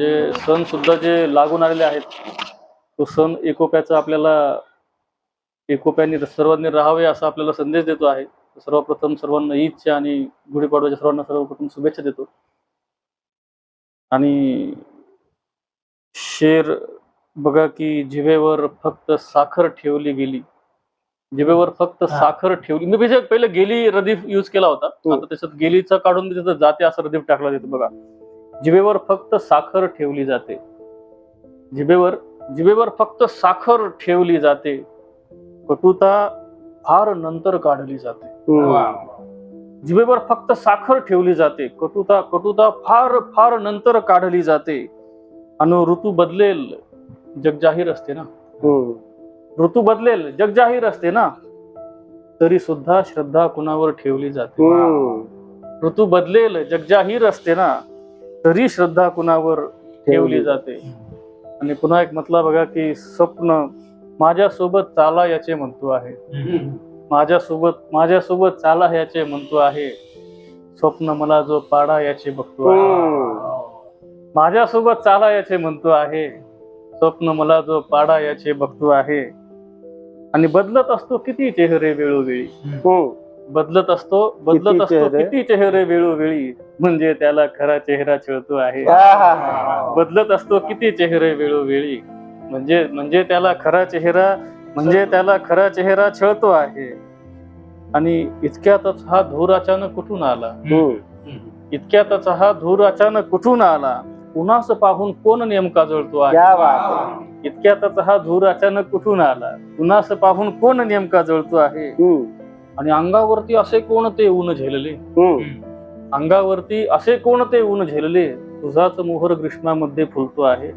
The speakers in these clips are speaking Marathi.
म्हणजे सण सुद्धा जे लागून आलेले आहेत तो सण एकोप्याचा आपल्याला एकोप्याने सर्वांनी राहावे असा आपल्याला संदेश देतो आहे. सर्वप्रथम सर्वांना ईदच्या आणि गुढीपाडव्याच्या सर्वांना सर्वप्रथम शुभेच्छा देतो. आणि शेर बघा की जिभेवर फक्त साखर ठेवली गेली. जिभेवर फक्त हा. साखर ठेवली. मी म्हणजे पहिले गेली रदीफ युज केला होता. आता त्याच्यात गेलीचा काढून तिथं जाते असं रदीफ टाकला जातो बघा. जिभेवर फक्त साखर ठेवली जाते. जिभेवर जिभेवर फक्त साखर ठेवली जाते. कटुता फार नंतर काढली जाते. जिभेवर फक्त साखर ठेवली जाते. कटुता कटुता फार फार नंतर काढली जाते. आणि ऋतू बदलेल जग जाहीर असते ना. ऋतू बदलेल जग जाहीर असते ना. तरी सुद्धा श्रद्धा कुणावर ठेवली जाते. ऋतू बदलेल जग जाहीर असते ना. तरी श्रद्धा कुणावर ठेवली जाते. आणि पुन्हा एक म्हटला बघा की स्वप्न माझ्यासोबत चाला याचे म्हणतो आहे. माझ्यासोबत माझ्यासोबत चाला याचे म्हणतो आहे. स्वप्न मला जो पाडा याचे बघतो आहे. माझ्यासोबत चाला याचे म्हणतो आहे. स्वप्न मला जो पाडा याचे बघतो आहे. आणि बदलत असतो किती चेहरे वेळोवेळी. हम्म. बदलत असतो बदलत असतो? किती चेहरे वेळोवेळी म्हणजे त्याला खरा चेहरा छळतो आहे. बदलत असतो किती चेहरे वेळोवेळी म्हणजे म्हणजे त्याला खरा चेहरा म्हणजे त्याला खरा चेहरा छळतो आहे आणि इतक्यातच हा धूर अचानक कुठून आला हम्म. इतक्यातच हा धूर अचानक कुठून आला उन्हास पाहून कोण नेमका जळतो आहे. इतक्यातच हा धूर अचानक कुठून आला उन्हास पाहून कोण नेमका जळतो आहे हम्म. आणि अंगावरती असे कोण ते ऊन झेलले. अंगावरती असे कोण ते ऊन झेलले? तुझाच मोहर ग्रीष्मामध्ये फुलतो आहे.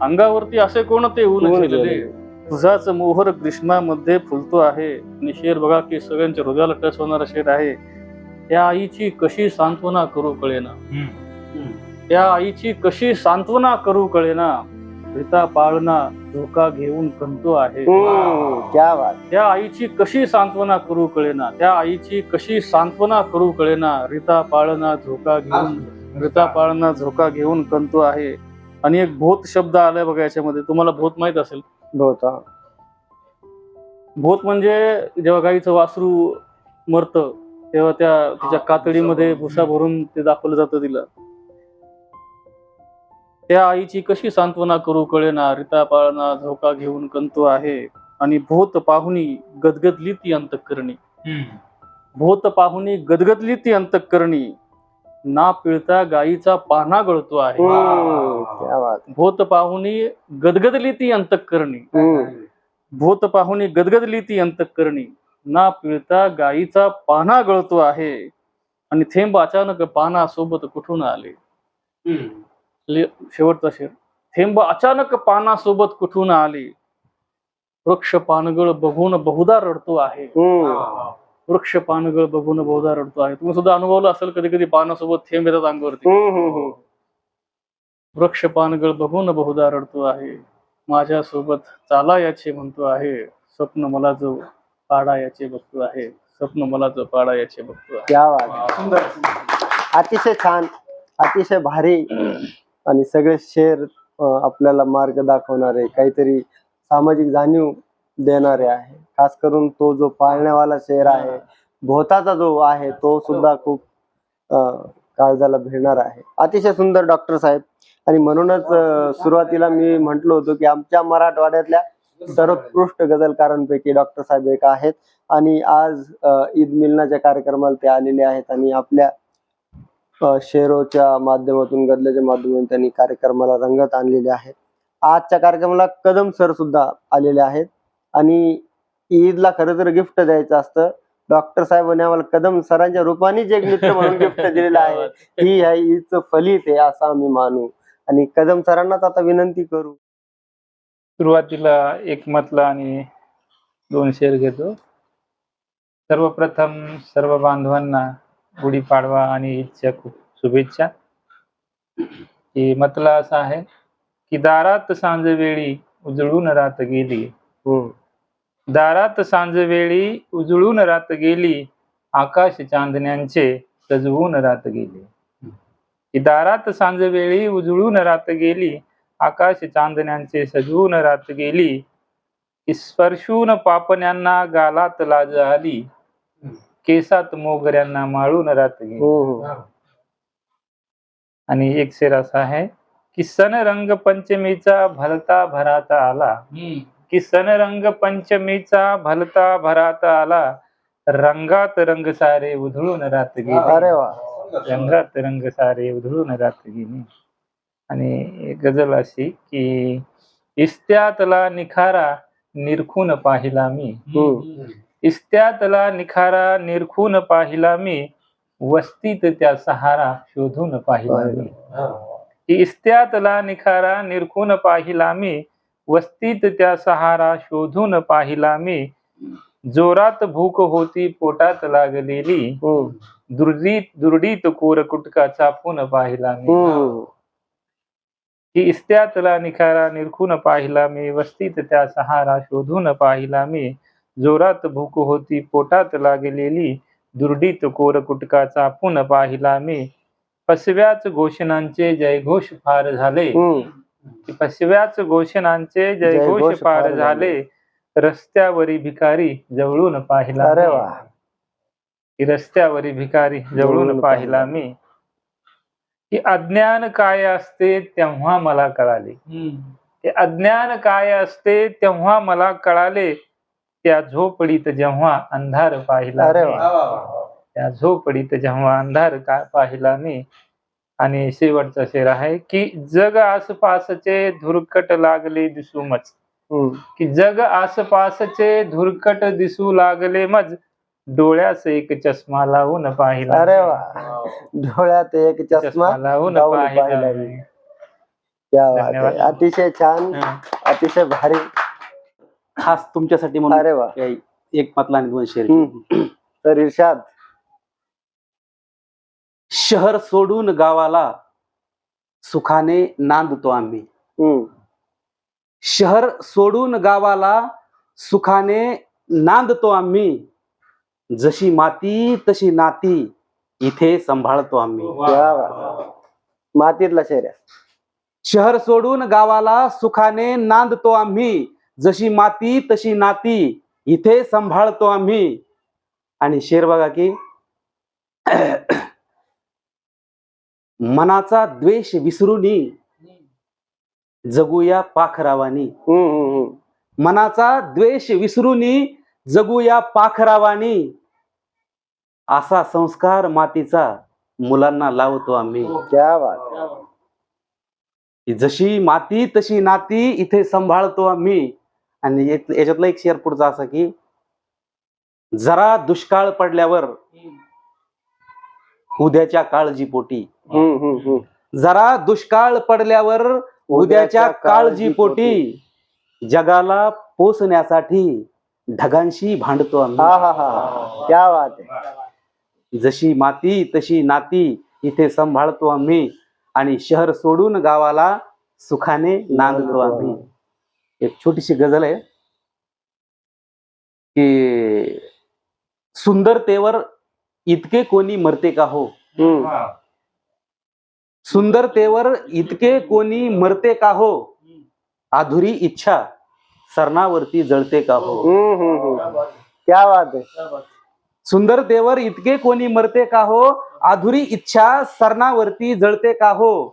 अंगावरती असे कोण ते ऊन झेलले. तुझाच मोहर ग्रीष्मामध्ये फुलतो आहे. आणि शेर बघा की सगळ्यांच्या हृदयाला टच होणारा शेर आहे. त्या आईची कशी सांत्वना करू कळेना? त्या आईची कशी सांत्वना करू कळेना? रीता पाळणा धोका घेऊन कंतो आहे. क्या बात. त्या आईची कशी सांत्वना करू कळेना? त्या आईची कशी सांत्वना करू कळेना? रीता पाळणा झोका घेऊन रीता पाळणा झोका घेऊन कंतो आहे. आणि एक भूत शब्द आलाय बघा याच्यामध्ये. तुम्हाला भूत माहीत असेल. हा. भूत म्हणजे जेव्हा गाईचं वासरू मरतं तेव्हा त्या तिच्या कातडीमध्ये भुसा भरून ते दाखवलं जातं तिला. त्या आईची कशी सांत्वना करू कळेना रीता पाळणा झोका घेऊन कंतो आहे आणि भूत पाहुणी गदगदली ती अंतकरणी भूत पाहुणी गदगदली ती अंतकरणी. ना पिळता गायीचा पाना गळतो आहे. हम्म. क्या बात. भूत पाहुणी गदगदली ती अंतकरणी. भूत पाहुणी गदगदली ती अंतकरणी. ना पिळता गायीचा पाना गळतो आहे. आणि थेंब अचानक पाना सोबत कुठून आले? शेवटचा शेर. थेंब अचानक पाना सोबत कुठून आले? वृक्ष पानगळ बघून बहुधा रडतो आहे. वृक्ष पानगळ बघून बहुधा रडतो आहे. तुम्ही सुद्धा अनुभवलं असेल कधी कधी पानासोबत थेंब येतात अंगावरती. वृक्ष पानगळ बघून बहुधा रडतो आहे. माझ्या सोबत चाला याचे म्हणतो आहे. स्वप्न मला जो पाडा याचे बघतो आहे. स्वप्न मला जो पाडा याचे बघतो आहे. क्या बात अतिशय छान अतिशय भारी. आणि सगळे शेर आपल्याला मार्ग दाखवणारे काहीतरी सामाजिक जाणीव देणारे आहे. खास करून तो जो पाळण्यावाला शेर आहे भोताचा जो आहे तो सुद्धा खूप अं, काळजाला भिडणार आहे. अतिशय सुंदर डॉक्टर साहेब. आणि म्हणूनच सुरुवातीला मी म्हंटलो होतो की आमच्या मराठवाड्यातल्या सर्वोत्कृष्ट गझलकारांपैकी डॉक्टर साहेब एक आहेत. आणि आज ईद मिलनाच्या कार्यक्रमाला ते आलेले आहेत आणि आपल्या शेरोच्या माध्यमातून गदल्याच्या माध्यमातून त्यांनी कार्यक्रमाला रंगत आणलेले आहे आजच्या कार्यक्रमाला कदम सर सुद्धा आलेले आहेत. आणि ईदला खरं तर गिफ्ट द्यायचं असतं. डॉक्टर साहेबांनी आम्हाला कदम सरांच्या रूपाने जे एक मित्र म्हणून गिफ्ट दिलेलं आहे. ही ह्या ईदचं फलित आहे असं आम्ही मानू. आणि कदम सरांनाच आता विनंती करू. सुरुवातीला एक मतला आणि दोन शेर घेतो. सर्वप्रथम सर्व बांधवांना गुढीपाडवा आणि ईदच्या खूप शुभेच्छा. की मतला असा आहे की दारात सांज वेळी उजळून रात गेली. हो. दारात सांज वेळी उजळून रात गेली आकाश चांदण्यांचे सजवून रात गेली. की दारात सांजवेळी उजळून रात गेली आकाश चांदण्यांचे सजवून रात गेली स्पर्शून पापण्यांना गालात लाज आली. केसात मोगऱ्यांना माळून रात गेली हम्म. आणि एक शेर असा आहे की सन रंग पंचमीचा भलता भराता आला. की सन रंग पंचमीचा भलता भराता आला. रंगात रंग सारे उधळून रात गेली. अरे वा. रंगात रंग सारे उधळून रात गेली. आणि गझल अशी की इस्त्यातला निखारा निरखून पाहिला मी. हम्म. इस्त्यातला निखारा निरखून पाहिला मी वस्तीत त्या सहारा शोधून पाहिला मी. इस्त्यातला निखारा निरखून पाहिला मी वस्तीत त्या सहारा शोधून पाहिला मी. जोरात भूक होती पोटात लागलेली. हम्म. दुर्दीत दुर्डीत कोर कुटका चापून पाहिला मी. हम्म. की इस्त्यातला निखारा निरखून पाहिला मी वस्तीत त्या सहारा शोधून पाहिला मी. जोरात भूक होती पोटात लागलेली दुर्डीत कोर कुटका चापून पाहिला मी. फसव्याच घोषणांचे जयघोष फार झाले. फसव्याच घोषणांचे जयघोष फार झाले. रस्त्यावरी भिकारी जवळून पाहिला रस्त्यावरी भिकारी जवळून पाहिला पाहिला. मी. की अज्ञान काय असते तेव्हा मला कळाले. ते अज्ञान काय असते तेव्हा मला कळाले. त्या झोपडीत जेव्हा अंधार पाहिला त्या झोपडीत जेव्हा अंधार का पाहिला मी आणि शेवटचा शेर आहे की जग आसपासचे धुरकट लागले दिसू मज हम्म. की जग आसपासचे धुरकट दिसू लागले मज डोळ्यास एक चष्मा लावून पाहिला अरे. वा डोळ्यात एक चष्मा लावून पाहिला धन्यवाद. अतिशय छान. अतिशय भारी खास तुमच्यासाठी म्हणून अरे वा. काही एक मतला आणि दोन शेर हम्म. तर इर्षाद शहर सोडून गावाला सुखाने नांदतो आम्ही. हम्म. शहर सोडून गावाला सुखाने नांदतो आम्ही. जशी माती तशी नाती इथे सांभाळतो आम्ही. क्या बात मातीतला शहर सोडून गावाला सुखाने नांदतो आम्ही. जशी माती तशी नाती. इथे सांभाळतो आम्ही. आणि शेर बघा की मनाचा द्वेष विसरूनी जगूया पाखरावानी. मनाचा द्वेष विसरूनी जगूया पाखरावानी. असा संस्कार मातीचा मुलांना लावतो आम्ही. जशी माती तशी नाती इथे सांभाळतो आम्ही. आणि यात- याच्यातला एक शेअर पुढचा असा की जरा दुष्काळ पडल्यावर उद्याच्या काळजीपोटी. हम्म, हम्म. जरा दुष्काळ पडल्यावर उद्याच्या काळजीपोटी. जगाला पोचण्यासाठी ढगांशी भांडतो हा आम्ही हा हा. बात आहे जशी माती तशी नाती इथे सांभाळतो आम्ही आणि शहर सोडून गावाला सुखाने नांदतो आम्ही. एक छोटीशी गझल आहे. की सुंदरतेवर इतके कोणी मरते का हो. सुंदरतेवर इतके कोणी मरते का हो? अधुरी इच्छा सरणावरती जळते का हो? बात आहे सुंदरतेवर इतके कोणी मरते का हो? अधुरी इच्छा सरणावरती जळते का हो?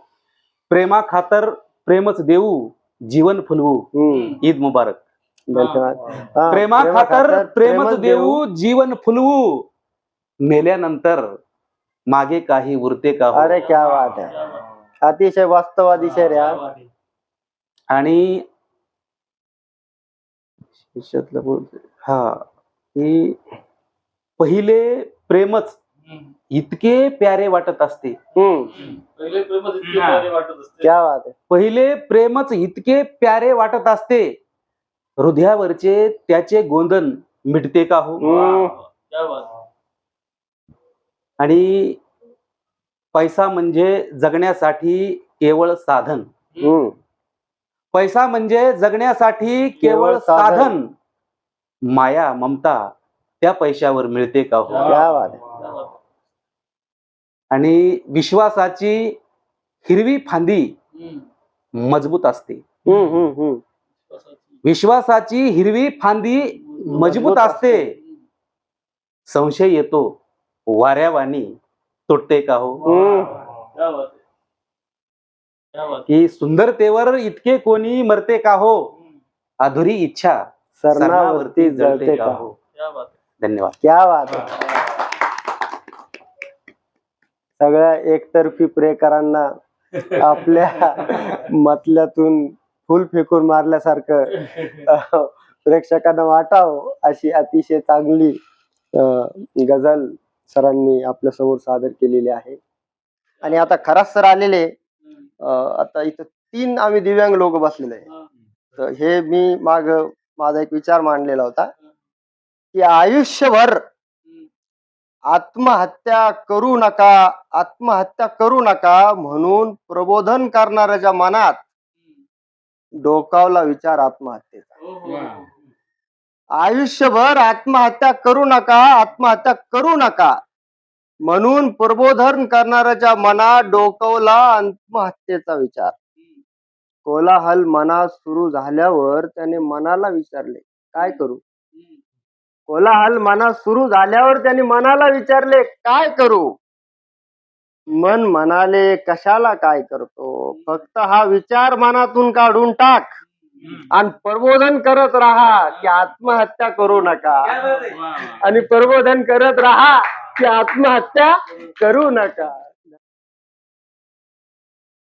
प्रेमा खातर प्रेमच देऊ. जीवन फुलवू. ईद मुबारक. धन्यवाद प्रेमा खातर प्रेमच देऊ जीवन फुलवू. मेल्यानंतर मागे काही उरते का हो? अरे क्या बात आहे अतिशय वास्तवादी शेऱ्या आणि हा की पहिले प्रेमच इतके प्यारे वाटत असते. हम्म. पहिले प्रेमच इतके भारी वाटत असते. क्या बात आहे. पहिले प्रेमच इतके प्यारे वाटत असते. हृदयावरचे त्याचे गोंधन मिटते का हो? हम्म. क्या बात आणि पैसा म्हणजे जगण्यासाठी केवळ साधन. पैसा म्हणजे जगण्यासाठी केवळ. साधन. माया ममता त्या पैशावर मिळते का हो क्या बात आहे क्या बात आणि विश्वासाची हिरवी फांदी मजबूत असते. विश्वासाची हिरवी फांदी मजबूत असते. संशय येतो. वाऱ्यावानी तुटते का हो? हम्म. क्या बात आहे. क्या बात की सुंदरतेवर इतके कोणी मरते का हो. अधुरी इच्छा सरणावरती जळते का हो? क्या बात आहे. धन्यवाद. क्या बात आहे. सगळ्या एकतर्फी प्रेकरांना आपल्या मतल्यातून फुल फेकून मारल्यासारखं प्रेक्षकांना वाटावं अशी अतिशय चांगली गझल सरांनी आपल्यासमोर सादर केलेली आहे. आणि आता खराच सर आलेले आता इथं तीन आम्ही दिव्यांग लोक बसलेले तर हे मी माग माझा एक विचार मांडलेला होता की आयुष्यभर आत्महत्या करू नका आत्महत्या करू नका म्हणून प्रबोधन करणाऱ्याच्या मनात डोकावला विचार आत्महत्येचा. हो, हो. आयुष्यभर आत्महत्या करू नका आत्महत्या करू नका म्हणून प्रबोधन करणाऱ्याच्या मनात डोकवला आत्महत्येचा विचार. कोलाहल मनात सुरू झाल्यावर त्याने मनाला विचारले काय करू? कोलाहल मनात सुरू झाल्यावर त्याने मनाला विचारले काय करू? मन म्हणाले कशाला काय करतो? फक्त हा विचार मनातून काढून टाक आणि प्रबोधन करत राहा की आत्महत्या करू नका. आणि प्रबोधन करत राहा की आत्महत्या करू नका.